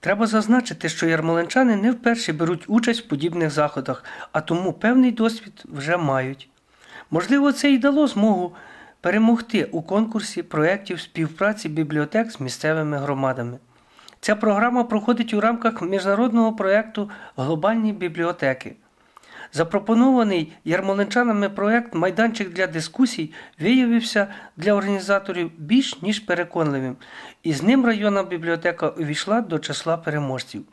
Треба зазначити, що ярмолинчани не вперше беруть участь в подібних заходах, а тому певний досвід вже мають. Можливо, це і дало змогу перемогти у конкурсі проєктів співпраці бібліотек з місцевими громадами. Ця програма проходить у рамках міжнародного проєкту Глобальні бібліотеки. Запропонований ярмолинчанами проект Майданчик для дискусій виявився для організаторів більш ніж переконливим, і з ним районна бібліотека увійшла до числа переможців.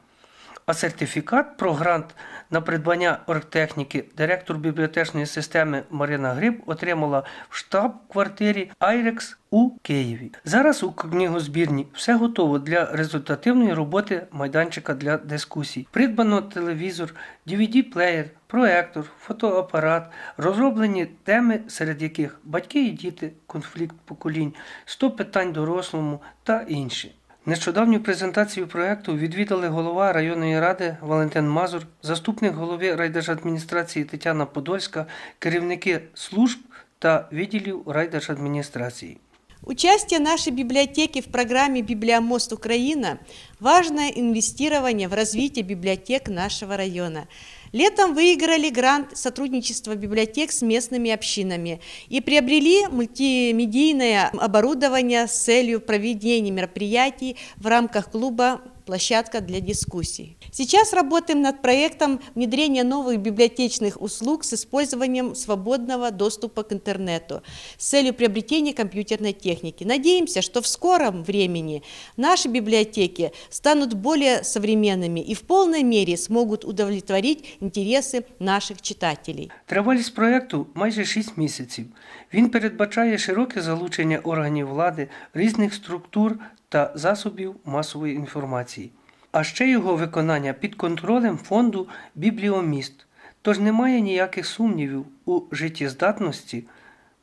А сертифікат про грант на придбання оргтехніки директор бібліотечної системи Марина Гриб отримала в штаб-квартирі Айрекс у Києві. Зараз у книгозбірні все готово для результативної роботи майданчика для дискусій. Придбано телевізор, DVD-плеєр, проектор, фотоапарат, розроблені теми, серед яких батьки і діти, конфлікт поколінь, 100 питань дорослому та інші. Нещодавню презентацію проекту відвідали голова районної ради Валентин Мазур, заступник голови райдержадміністрації Тетяна Подольська, керівники служб та відділів райдержадміністрації. Участие нашей библиотеки в программе «Библиомост Украина» – важное инвестирование в развитие библиотек нашего района. Летом выиграли грант сотрудничества библиотек с местными общинами и приобрели мультимедийное оборудование с целью проведения мероприятий в рамках клуба площадка для дискуссий. Сейчас работаем над проектом внедрения новых библиотечных услуг с использованием свободного доступа к интернету с целью приобретения компьютерной техники. Надеемся, что в скором времени наши библиотеки станут более современными и в полной мере смогут удовлетворить интересы наших читателей. Тривалість проєкту майже 6 місяців. Він передбачає широке залучення органів влади, різних структур та засобів масової інформації. А ще його виконання під контролем фонду Бібліоміст. Тож немає ніяких сумнівів у життєздатності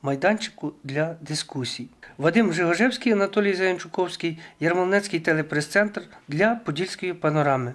майданчику для дискусій. Вадим Жигожевський, Анатолій Заянчуковський, Ярмолинецький телепрес-центр для Подільської панорами.